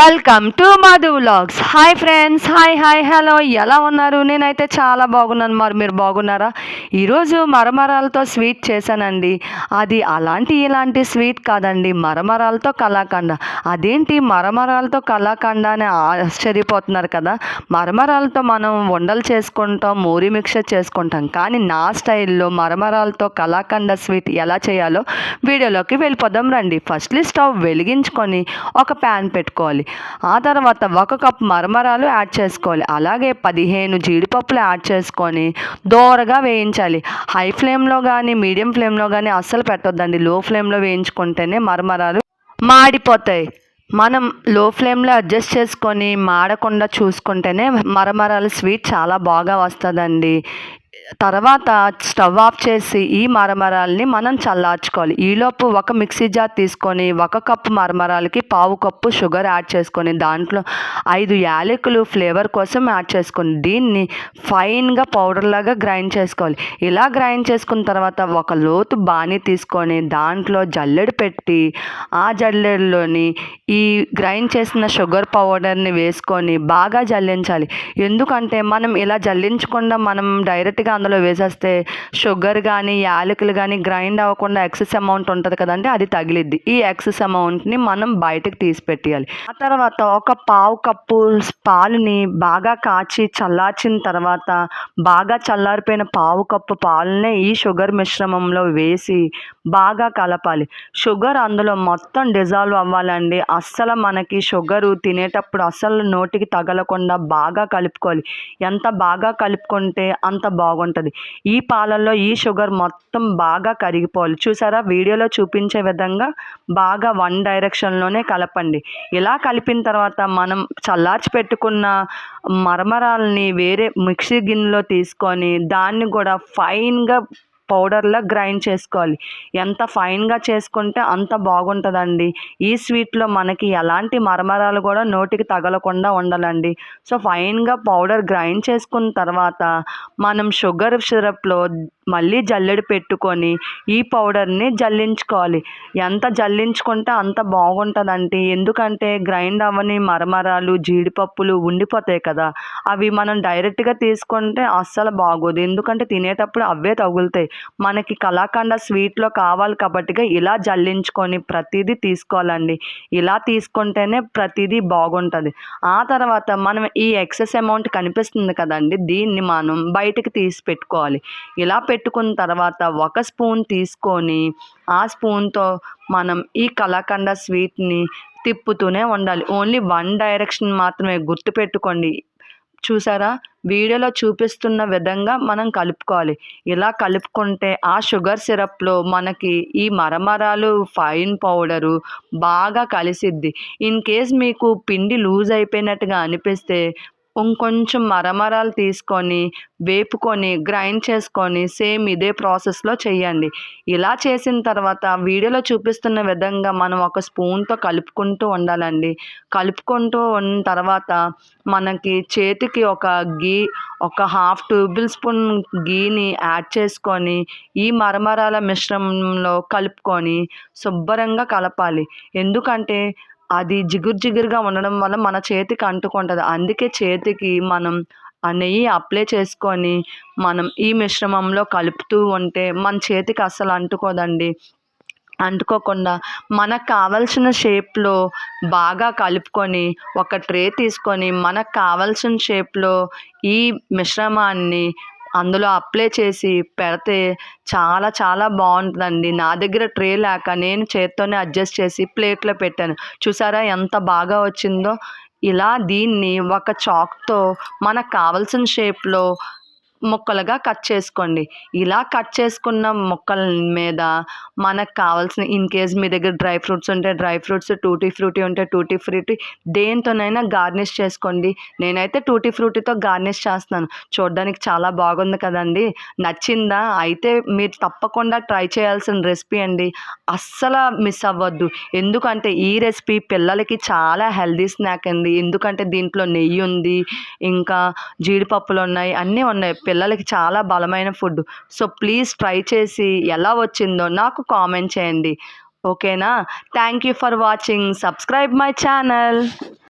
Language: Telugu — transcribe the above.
Welcome to Madhu vlogs hi friends hi hi hello ఎలా ఉన్నారు? నేనైతే చాలా బాగున్నాను. మరి మీరు బాగున్నారా? ఈరోజు మరమరాలతో స్వీట్ చేశానండి. అది అలాంటి ఇలాంటి స్వీట్ కాదండి. మరమరాలతో కలాకండ అదేంటి? మరమరాలతో కళాఖండ అని ఆశ్చర్యపోతున్నారు కదా. మరమరాలతో మనం వండలు చేసుకుంటాం మూరి మిక్చర్ చేసుకుంటాం. కానీ నా స్టైల్లో మరమరాలతో కలాకండ స్వీట్ ఎలా చేయాలో వీడియోలోకి వెళ్ళిపోదాం రండి. ఫస్ట్లీ స్టవ్ వెలిగించుకొని ఒక ప్యాన్ పెట్టుకోవాలి. ఆ తర్వాత ఒక కప్ మరమరాలు యాడ్ చేసుకోవాలి. అలాగే పదిహేను జీడిపప్పులు యాడ్ చేసుకొని దోరగా వేయించాలి. హై ఫ్లేమ్లో కానీ మీడియం ఫ్లేమ్లో కానీ అస్సలు పెట్టొద్దండి. లో ఫ్లేమ్లో వేయించుకుంటేనే మరమరాలు మాడిపోతాయి. మనం లో ఫ్లేమ్లో అడ్జస్ట్ చేసుకొని మాడకుండా చూసుకుంటేనే మరమరాలు స్వీట్ చాలా బాగా వస్తుందండి. తర్వాత స్టవ్ ఆఫ్ చేసి ఈ మరమరాల్ని మనం చల్లార్చుకోవాలి. ఈలోపు ఒక మిక్సీ జార్ తీసుకొని ఒక కప్పు మరమరాలకి పావు కప్పు షుగర్ యాడ్ చేసుకొని దాంట్లో ఐదు యాలకులు ఫ్లేవర్ కోసం యాడ్ చేసుకొని దీన్ని ఫైన్గా పౌడర్ లాగా గ్రైండ్ చేసుకోవాలి. ఇలా గ్రైండ్ చేసుకున్న తర్వాత ఒక లోతు బాణీ తీసుకొని దాంట్లో జల్లెడ పెట్టి ఆ జల్లెడలోని ఈ గ్రైండ్ చేసిన షుగర్ పౌడర్ని వేసుకొని బాగా జల్లించాలి. ఎందుకంటే మనం ఇలా జల్లించకుండా మనం డైరెక్ట్గా అందులో వేసేస్తే షుగర్ కానీ యాలకులు కానీ గ్రైండ్ అవ్వకుండా ఎక్సెస్ అమౌంట్ ఉంటుంది కదండి అది తగిలిద్ది. ఈ ఎక్సెస్ అమౌంట్ని మనం బయటకు తీసి పెట్టేయాలి ఆ తర్వాత ఒక పావు కప్పు పాలుని బాగా కాచి చల్లార్చిన తర్వాత బాగా చల్లారిపోయిన పావు కప్పు పాలనే ఈ షుగర్ మిశ్రమంలో వేసి బాగా కలపాలి. షుగర్ అందులో మొత్తం డిజాల్వ్ అవ్వాలండి. అస్సలు మనకి షుగర్ తినేటప్పుడు అస్సలు నోటికి తగలకుండా బాగా కలుపుకోవాలి. ఎంత బాగా కలుపుకుంటే అంత బాగుంటుంది. ఉంటుంది. ఈ పాలల్లో ఈ షుగర్ మొత్తం బాగా కరిగిపోవాలి. చూసారా? వీడియోలో చూపించే విధంగా బాగా వన్ డైరెక్షన్లోనే కలపండి. ఇలా కలిపిన తర్వాత మనం చల్లార్చి పెట్టుకున్న మరమరాలని వేరే మిక్సీ గిన్నెలో తీసుకొని దాన్ని కూడా ఫైన్గా పౌడర్లా గ్రైండ్ చేసుకోవాలి. ఎంత ఫైన్గా చేసుకుంటే అంత బాగుంటుందండి. ఈ స్వీట్లో మనకి ఎలాంటి మరమరాలు కూడా నోటికి తగలకుండా ఉండాలండి. సో ఫైన్గా పౌడర్ గ్రైండ్ చేసుకున్న తర్వాత మనం షుగర్ సిరప్లో మళ్ళీ జల్లెడ పెట్టుకొని ఈ పౌడర్ని జల్లించుకోవాలి. ఎంత జల్లించుకుంటే అంత బాగుంటుందండి. ఎందుకంటే గ్రైండ్ అవ్వని మరమరాలు జీడిపప్పులు ఉండిపోతాయి కదా. అవి మనం డైరెక్ట్గా తీసుకుంటే అస్సలు బాగోదు. ఎందుకంటే తినేటప్పుడు అవే తగులుతాయి. మనకి కళాఖండ స్వీట్లో కావాలి కాబట్టిగా ఇలా జల్లించుకొని ప్రతిదీ తీసుకోవాలండి. ఇలా తీసుకుంటేనే ప్రతిదీ బాగుంటుంది. ఆ తర్వాత మనం ఈ ఎక్సెస్ అమౌంట్ కనిపిస్తుంది కదండి దీన్ని మనం బయటకు తీసి పెట్టుకోవాలి. ఇలా పెట్టుకున్న తర్వాత ఒక స్పూన్ తీసుకొని ఆ స్పూన్తో మనం ఈ కలాకండ స్వీట్ని తిప్పుతూనే ఉండాలి. ఓన్లీ వన్ డైరెక్షన్ మాత్రమే గుర్తుపెట్టుకోండి చూసారా? వీడియోలో చూపిస్తున్న విధంగా మనం కలుపుకోవాలి. ఇలా కలుపుకుంటే ఆ షుగర్ సిరప్లో మనకి ఈ మరమరాలు ఫైన్ పౌడరు బాగా కలిసిద్ది. ఇన్ కేస్ మీకు పిండి లూజ్ అయిపోయినట్టుగా అనిపిస్తే ఇంకొంచెం మరమరాలు తీసుకొని వేపుకొని గ్రైండ్ చేసుకొని సేమ్ ఇదే ప్రాసెస్లో చేయండి. ఇలా చేసిన తర్వాత వీడియోలో చూపిస్తున్న విధంగా మనం ఒక స్పూన్తో కలుపుకుంటూ ఉండాలండి. కలుపుకుంటూ ఉన్న తర్వాత మనకి చేతికి ఒక గీ ఒక హాఫ్ టేబుల్ స్పూన్ గీని యాడ్ చేసుకొని ఈ మరమరాల మిశ్రమంలో కలుపుకొని శుభ్రంగా కలపాలి. ఎందుకంటే అది జిగురు జిగురుగా ఉండడం వల్ల మన చేతికి అంటుకుంటుంది. అందుకే చేతికి మనం ఆ నెయ్యి అప్లై చేసుకొని మనం ఈ మిశ్రమంలో కలుపుతూ ఉంటే మన చేతికి అస్సలు అంటుకోదండి. అంటుకోకుండా మనకు కావలసిన షేప్లో బాగా కలుపుకొని ఒక ట్రే తీసుకొని మనకు కావలసిన షేప్లో ఈ మిశ్రమాన్ని అందులో అప్లై చేసి పెడితే చాలా చాలా బాగుంటుందండి. నా దగ్గర ట్రే లేక నేను చేత్తోనే అడ్జస్ట్ చేసి ప్లేట్లో పెట్టాను. చూసారా ఎంత బాగా వచ్చిందో? ఇలా దీన్ని ఒక చాక్తో మనకు కావలసిన షేప్లో ముక్కలుగా కట్ చేసుకోండి. ఇలా కట్ చేసుకున్న ముక్కల మీద మనకు కావాల్సిన ఇన్ కేస్ మీ దగ్గర డ్రై ఫ్రూట్స్ ఉంటే డ్రై ఫ్రూట్స్ టూటీ ఫ్రూటీ ఉంటే టూటీ ఫ్రూటీ దేంతోనైనా గార్నిష్ చేసుకోండి. నేనైతే టూటీ ఫ్రూటీతో గార్నిష్ చేస్తున్నాను. చూడడానికి చాలా బాగుంది కదండి. నచ్చిందా? అయితే మీరు తప్పకుండా ట్రై చేయాల్సిన రెసిపీ అండి. అస్సలు మిస్ అవ్వద్దు. ఎందుకంటే ఈ రెసిపీ పిల్లలకి చాలా హెల్దీ స్నాక్ అండి. ఎందుకంటే దీంట్లో నెయ్యి ఉంది ఇంకా జీడిపప్పులు ఉన్నాయి అన్నీ ఉన్నాయి. పిల్లలకి చాలా బలమైన ఫుడ్. సో ప్లీజ్ ట్రై చేసి ఎలా వచ్చిందో నాకు కామెంట్ చేయండి. ఓకేనా? Thank you for watching. Subscribe my channel.